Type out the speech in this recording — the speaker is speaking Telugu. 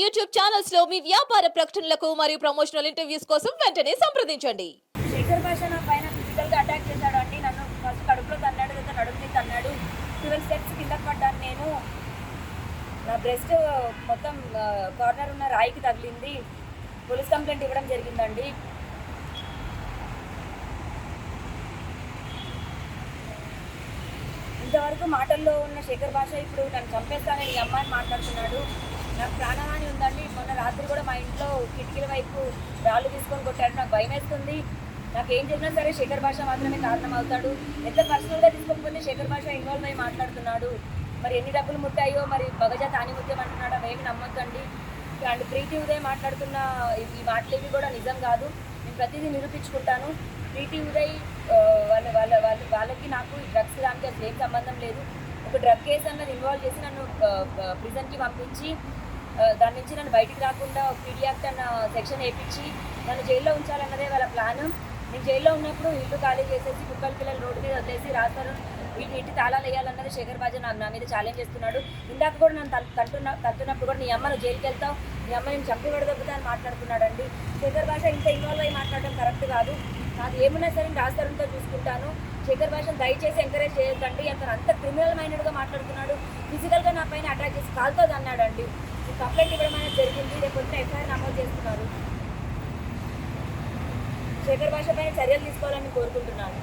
యూట్యూబ్ ఛానల్స్లో మీ వ్యాపార ప్రకటనలకు మరియు ప్రమోషనల్ ఇంటర్వ్యూస్ కోసం వెంటనే సంప్రదించండి. శేఖర్ భాష నా పైన ఫిజికల్గా అటాక్ చేశాడు అండి. నన్ను ఫస్ట్ కడుపులో తన్నాడు తర్వాత నడుముని తన్నాడు. ట్వెల్వ్ స్టెప్స్ కింద పడ్డాను నేను. నా బ్రెస్ట్ మొత్తం కార్నర్ ఉన్న రాయికి తగిలింది. పోలీస్ కంప్లైంట్ ఇవ్వడం జరిగిందండి. ఇంతవరకు మాటల్లో ఉన్న శేఖర్ భాష ఇప్పుడు నన్ను చంపేస్తానని ఈ అమ్మాయిని మాట్లాడుతున్నాడు. నాకు ప్రాణహాని ఉందండి. మొన్న రాత్రి కూడా మా ఇంట్లో కిటికీల వైపు రాళ్ళు తీసుకొని కొట్టాడు. నాకు భయం వేస్తుంది నాకు ఏం చేసినా సరే శేఖర్ భాష మాత్రమే కారణం అవుతాడు ఎంత పర్సనల్గా తీసుకోకపోతే శేఖర్ భాష ఇన్వాల్వ్ అయ్యి మాట్లాడుతున్నాడు. మరి ఎన్ని డబ్బులు ముట్టాయో మరి బగజా తాని ముత్యం అంటున్నాడు. అవేమి నమ్మొద్దండి. అండ్ ప్రీతి ఉదయ్ మాట్లాడుతున్న ఈ- మాటలేవి మాటలు ఇవి కూడా నిజం కాదు. నేను ప్రతిదీ నిరూపించుకుంటాను. ప్రీతి ఉదయ్ వాళ్ళ వాళ్ళ వాళ్ళ వాళ్ళకి నాకు ఈ డ్రగ్స్ దానికి అసలు ఏం సంబంధం లేదు. ఒక డ్రగ్ కేసు అన్నది ఇన్వాల్వ్ చేసి నన్ను ప్రిజన్కి పంపించి దాని నుంచి నన్ను బయటికి రాకుండా పీడీ యాక్ట్ అన్న సెక్షన్ వేయించి నన్ను జైల్లో ఉంచాలన్నదే వాళ్ళ ప్లాన్. నేను జైల్లో ఉన్నప్పుడు ఇల్లు ఖాళీ చేసేసి కుక్కల పిల్లలు రోడ్డు మీద వదిలేసి రాస్తారు వీటి ఇంటి తాళాలు వేయాలన్నది శేఖర్ బాజా నా నా మీద ఛాలెంజ్ చేస్తున్నాడు. ఇందాక కూడా నన్ను తన్- తంటున్న తట్టున్నప్పుడు కూడా నీ అమ్మ నువ్వు జైలుకి వెళ్తావు. నీ అమ్మ నేను చంపి విడదొబ్బుతా అని మాట్లాడుతున్నాడండి. శేఖర్ భాష ఇంత ఇన్వాల్వ్ అయ్యి మాట్లాడడం కరెక్ట్ కాదు. నాకు ఏమున్నా సరే రాస్తారంతో చూసుకుంటాను. శేఖర్ భాషను దయచేసి ఎంకరేజ్ చేయొద్దండి. అతను అంత క్రిమినల్ మైండెడ్గా మాట్లాడుతున్నాడు. ఫిజికల్గా నా పైన అటాక్ చేసి కాల్తో అన్నాడండి కంప్లైంట్ ఇవ్వడం అనేది జరిగింది లేకపోతే ఎఫ్ఐఆర్ నమోదు చేస్తున్నారు. శేఖర్ భాష పైన చర్యలు తీసుకోవాలని కోరుకుంటున్నాను.